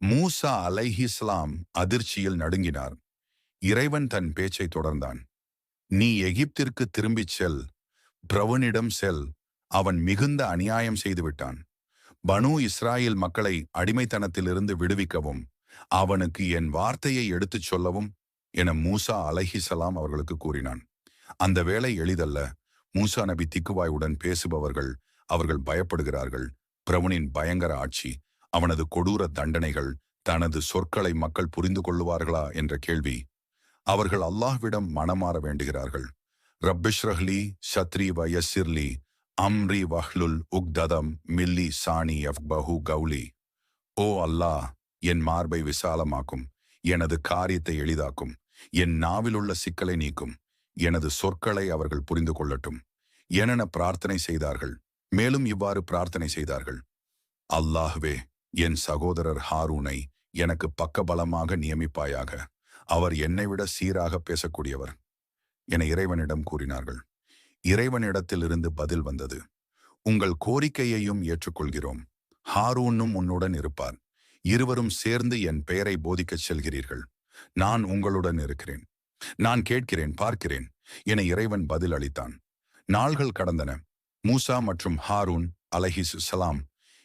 மூசா அலைஹிஸ்லாம் அதிர்ச்சியில் நடுங்கினார். இறைவன் தன் பேச்சை தொடர்ந்தான். நீ எகிப்திற்கு திரும்பிச் செல். பிரவனிடம் செல். அவன் மிகுந்த அநியாயம் செய்துவிட்டான் பனு இஸ்ராயில் மக்களை அடிமைத்தனத்திலிருந்து விடுவிக்கவும். அவனுக்கு என் வார்த்தையை எடுத்துச் சொல்லவும் என மூசா அலஹிசலாம் அவர்களுக்கு கூறினான். அந்த வேலை எளிதல்ல. மூசா நபி திக்குவாயுடன் பேசுபவர்கள் அவர்கள் பயப்படுகிறார்கள். பிரவனின் பயங்கர ஆட்சி. அவனது கொடூர தண்டனைகள் தனது சொற்களை மக்கள் புரிந்து கொள்ளுவார்களா என்ற கேள்வி. அவர்கள் அல்லாஹ்விடம் மனமாற வேண்டுகிறார்கள். ரப்பிஷ்ரஹ்லி சத்ரி வயசிர்லி அம்ரி வஹ்லுல் உக்ததம் மில்லி சாணி அஃபு கௌலி. ஓ அல்லாஹ் என் மார்பை விசாலமாக்கும் எனது காரியத்தை எளிதாக்கும் என் நாவிலுள்ள சிக்கலை நீக்கும் எனது சொற்களை அவர்கள் புரிந்து கொள்ளட்டும் எனென பிரார்த்தனை செய்தார்கள் மேலும் இவ்வாறு பிரார்த்தனை செய்தார்கள். அல்லாஹ்வே என் சகோதரர் ஹாரூனை எனக்கு பக்கபலமாக நியமிப்பாயாக. அவர் என்னை விட சீராக பேசக்கூடியவர். என இறைவனிடம் கூறினார்கள். இறைவனிடத்திலிருந்து பதில் வந்தது. உங்கள் கோரிக்கையையும் ஏற்றுக்கொள்கிறோம். ஹாரூனும் உன்னுடன் இருப்பார். இருவரும் சேர்ந்து என் பெயரை போதிக்கச் செல்கிறீர்கள். நான் உங்களுடன் இருக்கிறேன். நான் கேட்கிறேன் பார்க்கிறேன் என இறைவன் பதில் அளித்தான் நாள்கள் கடந்தன. மூசா மற்றும் ஹாரூன் அலஹிசு சலாம்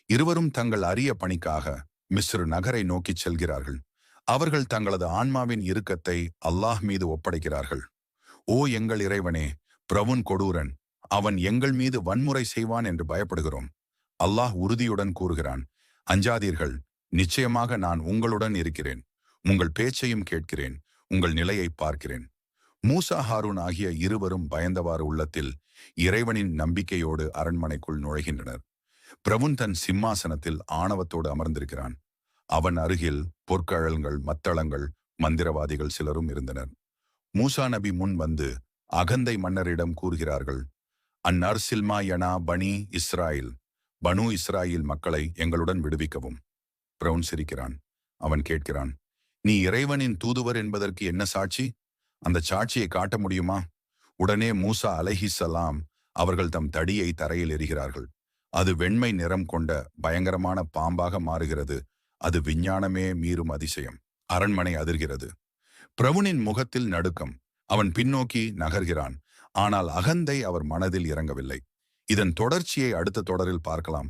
இருவரும் தங்கள் அரிய பணிக்காக மிஸ்ரு நகரை நோக்கிச் செல்கிறார்கள். அவர்கள் தங்களது ஆன்மாவின் இறுக்கத்தை அல்லாஹ் மீது ஒப்படைக்கிறார்கள். ஓ எங்கள் இறைவனே பிரவுன் கொடூரன் அவன் எங்கள் மீது வன்முறை செய்வான் என்று பயப்படுகிறோம். அல்லாஹ் உறுதியுடன் கூறுகிறான் அஞ்சாதீர்கள் நிச்சயமாக நான் உங்களுடன் இருக்கிறேன். உங்கள் பேச்சையும் கேட்கிறேன் உங்கள் நிலையை பார்க்கிறேன். மூசா ஹாரூன் ஆகிய இருவரும் பயந்தவாறு உள்ளத்தில் இறைவனின் நம்பிக்கையோடு அரண்மனைக்குள் நுழைகின்றனர். பிரவுன் தன் சிம்மாசனத்தில் ஆணவத்தோடு அமர்ந்திருக்கிறான். அவன் அருகில் பொற்கழல்கள் மத்தளங்கள் மந்திரவாதிகள் சிலரும் இருந்தனர். மூசா நபி முன் வந்து அகந்தை மன்னரிடம் கூறுகிறார்கள் அந்நர்சில்மா யனா பனி இஸ்ராயில் பனு இஸ்ராயில் மக்களை எங்களுடன் விடுவிக்கவும். பிரவுன் சிரிக்கிறான். அவன் கேட்கிறான் நீ இறைவனின் தூதுவர் என்பதற்கு என்ன சாட்சி? அந்த சாட்சியை காட்ட முடியுமா? உடனே மூசா அலஹிசலாம் அவர்கள் தம் தடியை தரையில் எறிகிறார்கள். அது வெண்மை நிறம் கொண்ட பயங்கரமான பாம்பாக மாறுகிறது. அது விஞ்ஞானமே மீறும் அதிசயம். அரண்மனை அதிர்கிறது. பிரவுனின் முகத்தில் நடுக்கம். அவன் பின்னோக்கி நகர்கிறான். ஆனால் அகந்தை அவர் மனதில் இறங்கவில்லை. இதன் தொடர்ச்சியை அடுத்த தொடரில் பார்க்கலாம்.